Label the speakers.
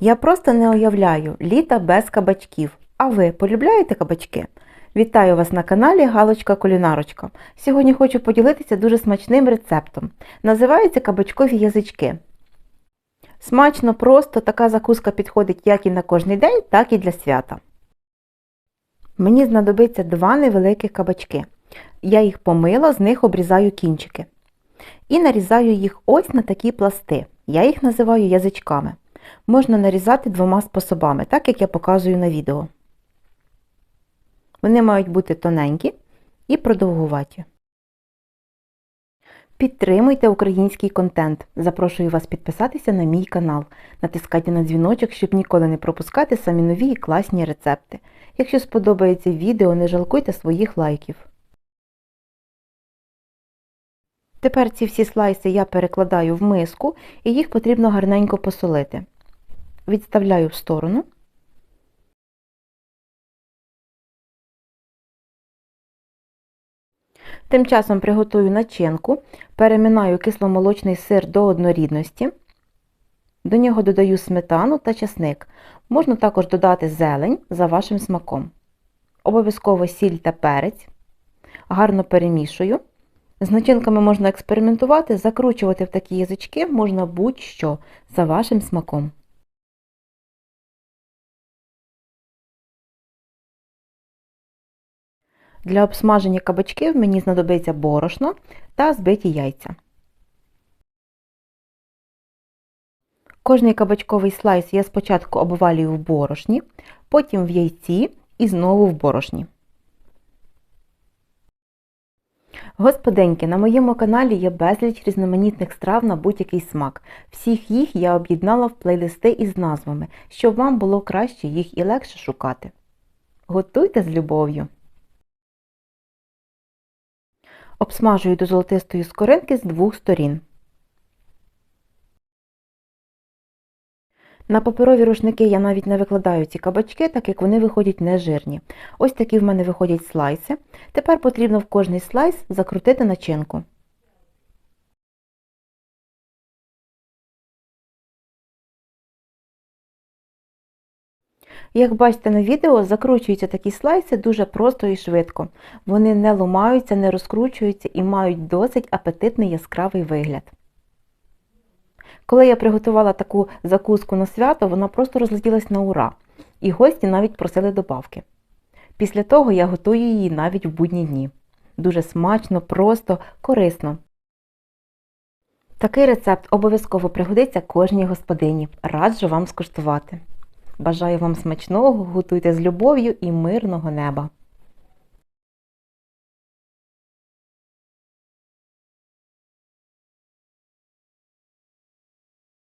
Speaker 1: Я просто не уявляю літа без кабачків. А ви полюбляєте кабачки? Вітаю вас на каналі Галочка Кулінарочка. Сьогодні хочу поділитися дуже смачним рецептом. Називаються кабачкові язички. Смачно, просто така закуска підходить як і на кожний день, так і для свята. Мені знадобиться два невеликих кабачки. Я їх помила, з них обрізаю кінчики. І нарізаю їх ось на такі пласти. Я їх називаю язичками. Можна нарізати двома способами, так як я показую на відео. Вони мають бути тоненькі і продовгуваті. Підтримуйте український контент. Запрошую вас підписатися на мій канал, натискайте на дзвіночок, щоб ніколи не пропускати самі нові і класні рецепти. Якщо сподобається відео, не жалкуйте своїх лайків. Тепер ці всі слайси я перекладаю в миску і їх потрібно гарненько посолити. Відставляю в сторону. Тим часом приготую начинку, переминаю кисломолочний сир до однорідності. До нього додаю сметану та часник. Можна також додати зелень за вашим смаком. Обов'язково сіль та перець. Гарно перемішую. З начинками можна експериментувати, закручувати в такі язички можна будь-що за вашим смаком. Для обсмаження кабачків мені знадобиться борошно та збиті яйця. Кожний кабачковий слайс я спочатку обвалюю в борошні, потім в яйці і знову в борошні. Господинки, на моєму каналі є безліч різноманітних страв на будь-який смак. Всіх їх я об'єднала в плейлисти із назвами, щоб вам було краще їх і легше шукати. Готуйте з любов'ю! Обсмажую до золотистої скоринки з двох сторін. На паперові рушники я навіть не викладаю ці кабачки, так як вони виходять нежирні. Ось такі в мене виходять слайси. Тепер потрібно в кожний слайс закрутити начинку. Як бачите на відео, закручуються такі слайси дуже просто і швидко. Вони не ломаються, не розкручуються і мають досить апетитний яскравий вигляд. Коли я приготувала таку закуску на свято, вона просто розлетілась на ура, і гості навіть просили добавки. Після того я готую її навіть в будні дні. Дуже смачно, просто, корисно. Такий рецепт обов'язково пригодиться кожній господині. Раджу вам скуштувати. Бажаю вам смачного, готуйте з любов'ю і мирного неба!